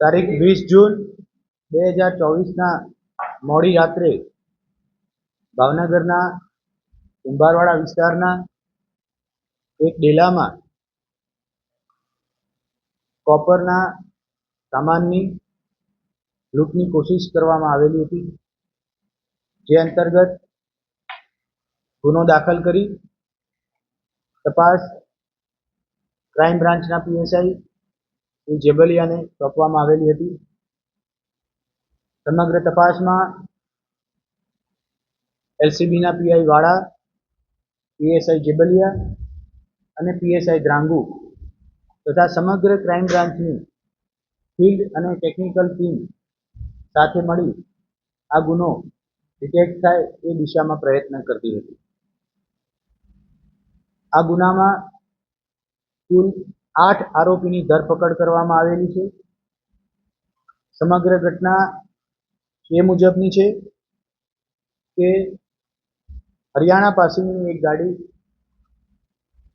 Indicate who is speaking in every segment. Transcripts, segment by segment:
Speaker 1: તારીખ વીસ જૂન બે હજાર ચોવીસના મોડી રાત્રે ભાવનગરના કુંભારવાડા વિસ્તારના એક ડેલામાં કોપરના સામાનની લૂંટની કોશિશ કરવામાં આવેલી હતી, જે અંતર્ગત ગુનો દાખલ કરી તપાસ ક્રાઇમ બ્રાન્ચના પીએસઆઈ જેબલિયાને સોંપવામાં આવેલી હતી. સમગ્ર તપાસમાં એલસીબીના પીઆઈ વાળા, પીએસઆઈ જેબલિયા અને પીએસઆઈ દ્રાંગુ તથા સમગ્ર ક્રાઇમ બ્રાન્ચની ફિલ્ડ અને ટેકનિકલ ટીમ સાથે મળી આ ગુનો ડિટેક્ટ થાય એ દિશામાં પ્રયત્ન કરતી હતી. આ ગુનામાં કુલ આઠ આરોપીની ધરપકડ કરવામાં આવેલી છે. સમગ્ર ઘટના એ મુજબની છે કે હરિયાણા પાસેની એક ગાડી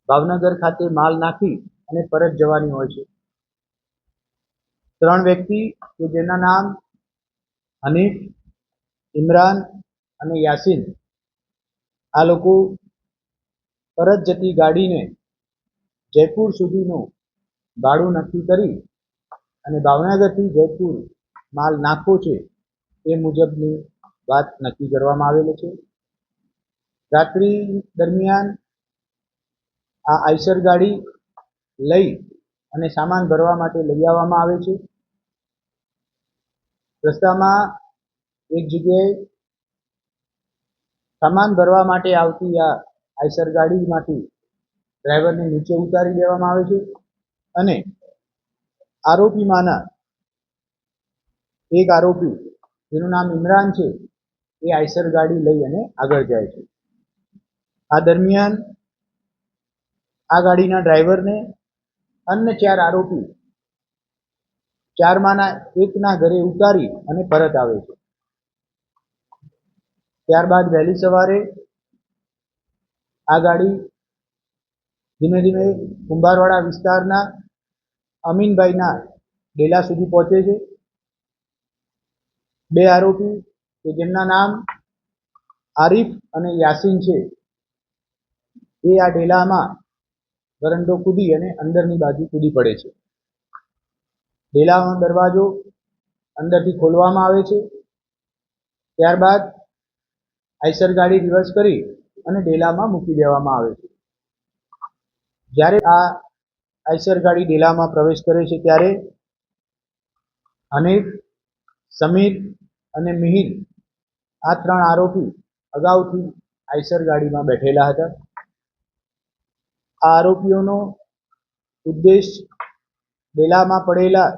Speaker 1: ભાવનગર ખાતે માલ નાખી અને પરત જવાની હોય છે. ત્રણ વ્યક્તિ કે જેના નામ હનીફ, ઇમરાન અને યાસીન આ લોકો પરત જતી ગાડીને જયપુર સુધીનું ભાડું નક્કી કરી અને ભાવનગરથી જયપુર માલ નાખવો છે એ મુજબની વાત નક્કી કરવામાં આવેલી છે. રાત્રિ દરમિયાન આ આઈસર ગાડી લઈ અને સામાન ભરવા માટે લઈ આવવામાં આવે છે. રસ્તામાં એક જગ્યાએ સામાન ભરવા માટે આવતી આ આઈસર ગાડીમાંથી ડ્રાઈવરને નીચે ઉતારી દેવામાં આવે છે અને આરોપીમાંના એક આરોપી, જેનું નામ ઇમરાન છે, એ આઈસર ગાડી લઈ અને આગળ જાય છે. આ દરમિયાન આ ગાડીના ડ્રાઈવરને અન્ય ચાર આરોપી ચારમાંના એકના ઘરે ઉતારી અને પરત આવે છે. ત્યારબાદ વહેલી સવારે આ ગાડી ધીમે ધીમે કુંભારવાડા વિસ્તારના અમીનભાઈના ડેલા સુધી પહોંચે છે. બે આરોપી કે જેમના નામ આરિફ અને યાસીન છે. એ આ ડેલામાં વરંડો કૂદી અને અંદરની બાજુ કૂદી પડે છે. ડેલાનો દરવાજો અંદરથી ખોલવામાં આવે છે. ત્યારબાદ આઈસર ગાડી રિવર્સ કરી અને ડેલામાં મૂકી દેવામાં આવે છે. જ્યારે આ આઈસર ગાડી ડેલામાં પ્રવેશ કરે છે, ત્યારે અનિલ, સમીર અને મિહિર આ ત્રણ આરોપી અગાઉથી આઈસર ગાડીમાં બેઠેલા હતા. આ આરોપીઓનો ઉદ્દેશ ડેલામાં પડેલા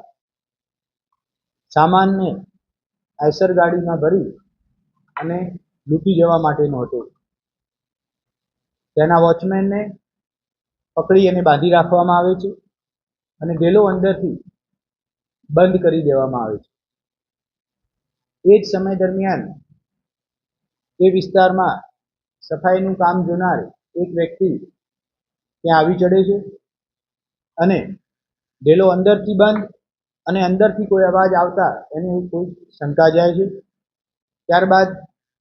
Speaker 1: સામાનને આઈસર ગાડીમાં ભરી અને લૂંટી જવા માટેનો હતો. તેના વોચમેનને પકડી અને બાંધી રાખવામાં આવે છે અને ડેલો અંદરથી બંધ કરી દેવામાં આવે છે. એ જ સમય દરમિયાન એ વિસ્તારમાં સફાઈનું કામ જોનાર એક વ્યક્તિ ત્યાં આવી ચડે છે અને ડેલો અંદરથી બંધ અને અંદરથી કોઈ અવાજ આવતા એને કોઈ શંકા જાય છે. ત્યારબાદ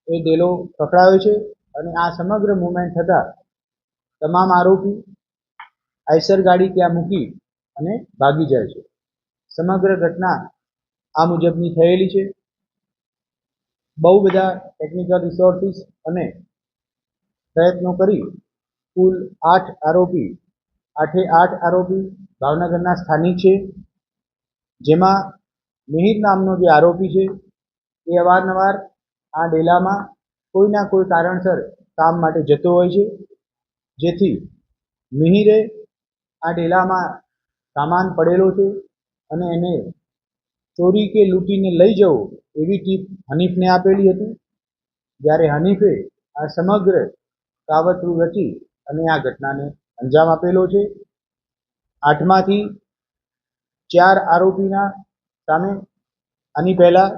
Speaker 1: એ ડેલો પકડાયો છે અને આ સમગ્ર મુવમેન્ટ થતાં તમામ આરોપી આઈસર ગાડી ત્યાં મૂકી અને ભાગી જાય છે. સમગ્ર ઘટના આ મુજબની થયેલી છે. બહુ બધા ટેકનિકલ રિસોર્સિસ અને પ્રયત્નો કરી કુલ આઠ આરોપી, આઠે આઠ આરોપી ભાવનગરના સ્થાનિક છે. જેમાં મિહિર નામનો જે આરોપી છે એ અવારનવાર આ ડેલામાં કોઈના કોઈ કારણસર કામ માટે જતો હોય છે. જેથી મિહિરે આ ડેલામાં સામાન પડેલો છે અને એને ચોરી કે લૂંટીને લઈ જવો એવી ટીપ હનીફને આપેલી હતી. જ્યારે હનીફે આ સમગ્ર કાવતરું રચી અને આ ઘટનાને અંજામ આપેલો છે. આઠમાંથી ચાર આરોપીના સામે આની પહેલાં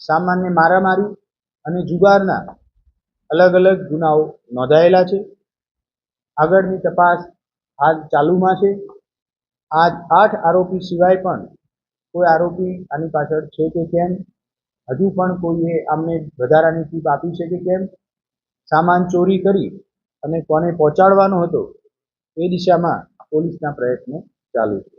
Speaker 1: સામાન્ય મારામારી અને જુગારના અલગ અલગ ગુનાઓ નોંધાયેલા છે. આગળની તપાસ હાલ ચાલુમાં છે. આ આઠ આરોપી સિવાય પણ કોઈ આરોપી આની પાછળ છે કે કેમ? હજુ પણ કોઈએ આમને વધારાની ટીપ આપી છે કે કેમ? સામાન ચોરી કરી અને કોને પહોંચાડવાનો હતો એ દિશામાં પોલીસના પ્રયત્નો ચાલુ છે.